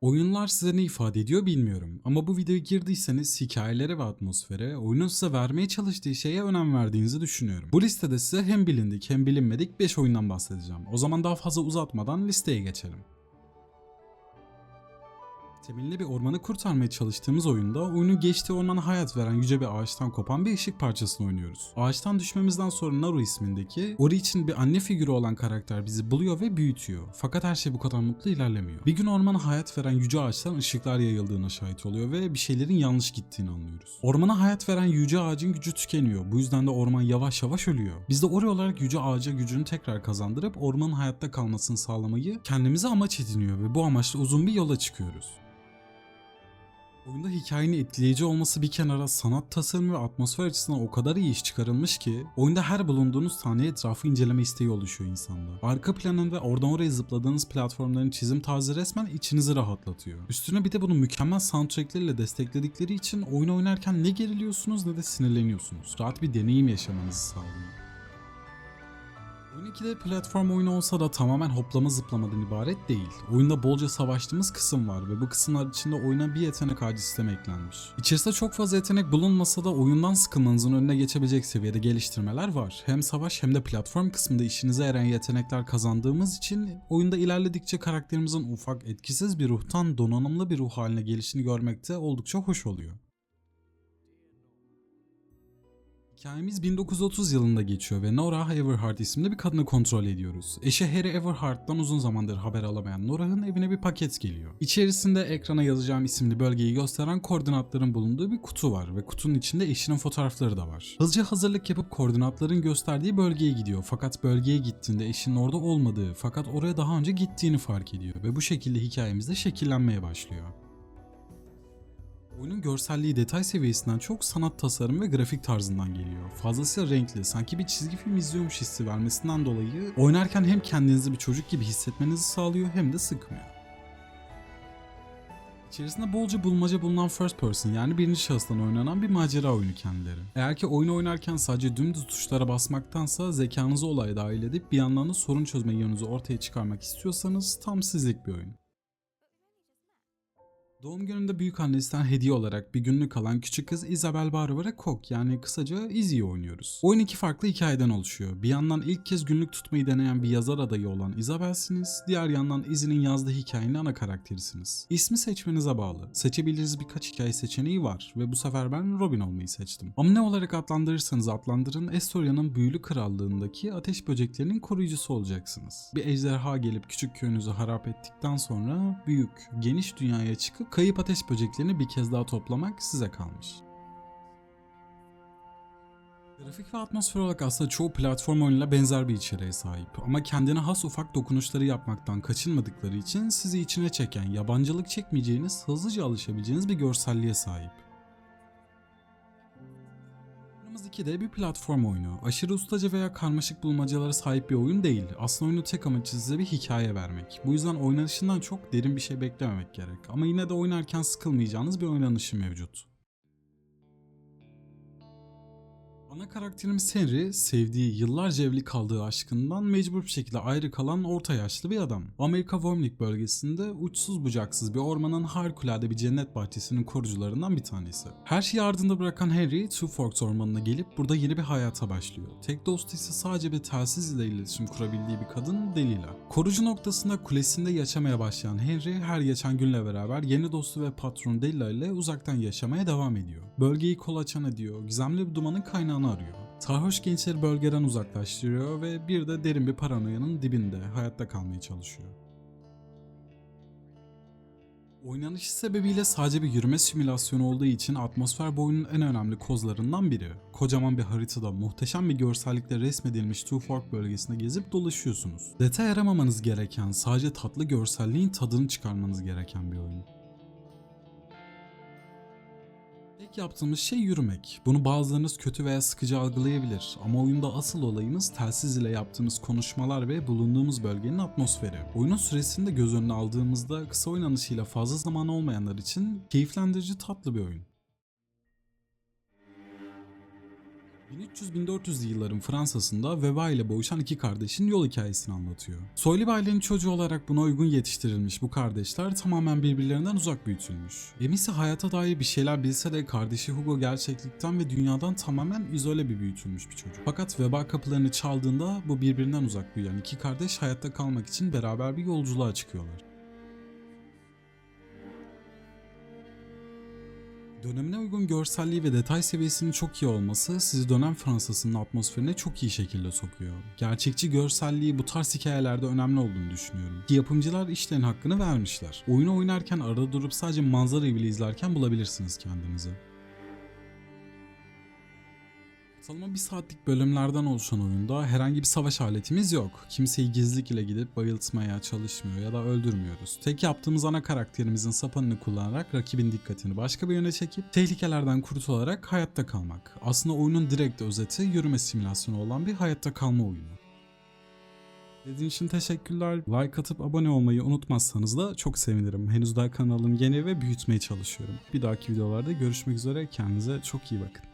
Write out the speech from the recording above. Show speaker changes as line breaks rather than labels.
Oyunlar size ne ifade ediyor bilmiyorum ama bu videoya girdiyseniz hikayelere ve atmosfere, oyunun size vermeye çalıştığı şeye önem verdiğinizi düşünüyorum. Bu listede size hem bilindik hem bilinmedik 5 oyundan bahsedeceğim. O zaman daha fazla uzatmadan listeye geçelim. Temelinde bir ormanı kurtarmaya çalıştığımız oyunda oyunun geçtiği ormana hayat veren yüce bir ağaçtan kopan bir ışık parçasını oynuyoruz. Ağaçtan düşmemizden sonra Naru ismindeki Ori için bir anne figürü olan karakter bizi buluyor ve büyütüyor. Fakat her şey bu kadar mutlu ilerlemiyor. Bir gün ormana hayat veren yüce ağaçtan ışıklar yayıldığına şahit oluyor ve bir şeylerin yanlış gittiğini anlıyoruz. Ormana hayat veren yüce ağacın gücü tükeniyor. Bu yüzden de orman yavaş yavaş ölüyor. Biz de Ori olarak yüce ağaca gücünü tekrar kazandırıp ormanın hayatta kalmasını sağlamayı kendimize amaç ediniyor ve bu amaçla uzun bir yola çıkıyoruz. Oyunda hikayenin etkileyici olması bir kenara sanat tasarımı ve atmosfer açısından o kadar iyi iş çıkarılmış ki oyunda her bulunduğunuz saniye etrafı inceleme isteği oluşuyor insanda. Arka planın ve oradan oraya zıpladığınız platformların çizim tarzı resmen içinizi rahatlatıyor. Üstüne bir de bunu mükemmel soundtrackleriyle destekledikleri için oyun oynarken ne geriliyorsunuz ne de sinirleniyorsunuz. Rahat bir deneyim yaşamanızı sağlıyor. 2'de platform oyunu olsa da tamamen hoplama zıplamadan ibaret değil. Oyunda bolca savaştığımız kısım var ve bu kısımlar içinde oyuna bir yetenek ağacı sistemi eklenmiş. İçerisinde çok fazla yetenek bulunmasa da oyundan sıkılmanızın önüne geçebilecek seviyede geliştirmeler var. Hem savaş hem de platform kısmında işinize yarayan yetenekler kazandığımız için oyunda ilerledikçe karakterimizin ufak etkisiz bir ruhtan donanımlı bir ruh haline gelişini görmekte oldukça hoş oluyor. Hikayemiz 1930 yılında geçiyor ve Nora Everhart isimli bir kadını kontrol ediyoruz. Eşi Harry Everhart'tan uzun zamandır haber alamayan Nora'nın evine bir paket geliyor. İçerisinde ekrana yazacağım isimli bölgeyi gösteren koordinatların bulunduğu bir kutu var ve kutunun içinde eşinin fotoğrafları da var. Hızlıca hazırlık yapıp koordinatların gösterdiği bölgeye gidiyor fakat bölgeye gittiğinde eşinin orada olmadığı fakat oraya daha önce gittiğini fark ediyor ve bu şekilde hikayemizde şekillenmeye başlıyor. Oyunun görselliği detay seviyesinden çok sanat tasarım ve grafik tarzından geliyor. Fazlasıyla renkli, sanki bir çizgi film izliyormuş hissi vermesinden dolayı oynarken hem kendinizi bir çocuk gibi hissetmenizi sağlıyor hem de sıkmıyor. İçerisinde bolca bulmaca bulunan first person yani birinci şahıstan oynanan bir macera oyunu kendileri. Eğer ki oyunu oynarken sadece dümdüz tuşlara basmaktansa zekanızı olaya dahil edip bir yandan da sorun çözme yönünüzü ortaya çıkarmak istiyorsanız tam sizlik bir oyun. Doğum gününde büyük annesinden hediye olarak bir günlük alan küçük kız Isabel Barbara Koch yani kısaca Izzy'yi oynuyoruz. Oyun iki farklı hikayeden oluşuyor. Bir yandan ilk kez günlük tutmayı deneyen bir yazar adayı olan Isabel'siniz, diğer yandan Izzy'nin yazdığı hikayenin ana karakterisiniz. İsmi seçmenize bağlı. Seçebiliriz birkaç hikaye seçeneği var ve bu sefer ben Robin olmayı seçtim. Ama ne olarak adlandırırsanız adlandırın Estoria'nın büyülü krallığındaki ateş böceklerinin koruyucusu olacaksınız. Bir ejderha gelip küçük köyünüzü harap ettikten sonra büyük, geniş dünyaya çıkıp kayıp ateş böceklerini bir kez daha toplamak size kalmış. Grafik ve atmosfer olarak aslında çoğu platform oyunuyla benzer bir içeriğe sahip ama kendine has ufak dokunuşları yapmaktan kaçınmadıkları için sizi içine çeken, yabancılık çekmeyeceğiniz, hızlıca alışabileceğiniz bir görselliğe sahip. Oyunumuz 2'de bir platform oyunu. Aşırı ustaca veya karmaşık bulmacalara sahip bir oyun değil. Aslında oyunu tek amacı size bir hikaye vermek. Bu yüzden oynanışından çok derin bir şey beklememek gerek. Ama yine de oynarken sıkılmayacağınız bir oynanışı mevcut. Ana karakterimiz Henry, sevdiği, yıllarca evli kaldığı aşkından mecbur bir şekilde ayrı kalan orta yaşlı bir adam. Amerika Wormlik bölgesinde uçsuz bucaksız bir ormanın harikulade bir cennet bahçesinin korucularından bir tanesi. Her şeyi ardında bırakan Henry, Two Forks ormanına gelip burada yeni bir hayata başlıyor. Tek dostu ise sadece bir telsiz ile iletişim kurabildiği bir kadın Delila. Korucu noktasında kulesinde yaşamaya başlayan Henry, her geçen günle beraber yeni dostu ve patron Delila ile uzaktan yaşamaya devam ediyor. Bölgeyi kolaçan ediyor, gizemli bir dumanın kaynağını arıyor. Sarhoş gençleri bölgeden uzaklaştırıyor ve bir de derin bir paranoyanın dibinde hayatta kalmaya çalışıyor. Oynanışı sebebiyle sadece bir yürüme simülasyonu olduğu için atmosfer bu oyunun en önemli kozlarından biri. Kocaman bir haritada muhteşem bir görsellikle resmedilmiş Two Fork bölgesinde gezip dolaşıyorsunuz. Detay aramamanız gereken, sadece tatlı görselliğin tadını çıkarmanız gereken bir oyun. Tek yaptığımız şey yürümek. Bunu bazılarınız kötü veya sıkıcı algılayabilir ama oyunda asıl olayımız telsiz ile yaptığımız konuşmalar ve bulunduğumuz bölgenin atmosferi. Oyunun süresini de göz önüne aldığımızda kısa oynanışıyla fazla zaman olmayanlar için keyiflendirici tatlı bir oyun. 1300-1400'lü yılların Fransa'sında veba ile boğuşan iki kardeşin yol hikayesini anlatıyor. Soylu bir çocuğu olarak buna uygun yetiştirilmiş bu kardeşler tamamen birbirlerinden uzak büyütülmüş. Emisi hayata dair bir şeyler bilse de kardeşi Hugo gerçeklikten ve dünyadan tamamen izole bir büyütülmüş bir çocuk. Fakat veba kapılarını çaldığında bu birbirinden uzak büyüyen iki kardeş hayatta kalmak için beraber bir yolculuğa çıkıyorlar. Dönemine uygun görselliği ve detay seviyesinin çok iyi olması sizi dönem Fransa'sının atmosferine çok iyi şekilde sokuyor. Gerçekçi görselliği bu tarz hikayelerde önemli olduğunu düşünüyorum. Yapımcılar işlerin hakkını vermişler. Oyunu oynarken arada durup sadece manzarayı bile izlerken bulabilirsiniz kendinizi. Ortalama bir saatlik bölümlerden oluşan oyunda herhangi bir savaş aletimiz yok. Kimseyi gizlilik ile gidip bayıltmaya çalışmıyor ya da öldürmüyoruz. Tek yaptığımız ana karakterimizin sapanını kullanarak rakibin dikkatini başka bir yöne çekip tehlikelerden kurtularak hayatta kalmak. Aslında oyunun direkt özeti yürüme simülasyonu olan bir hayatta kalma oyunu. İzlediğiniz için teşekkürler. Like atıp abone olmayı unutmazsanız da çok sevinirim. Henüz daha kanalım yeni ve büyütmeye çalışıyorum. Bir dahaki videolarda görüşmek üzere. Kendinize çok iyi bakın.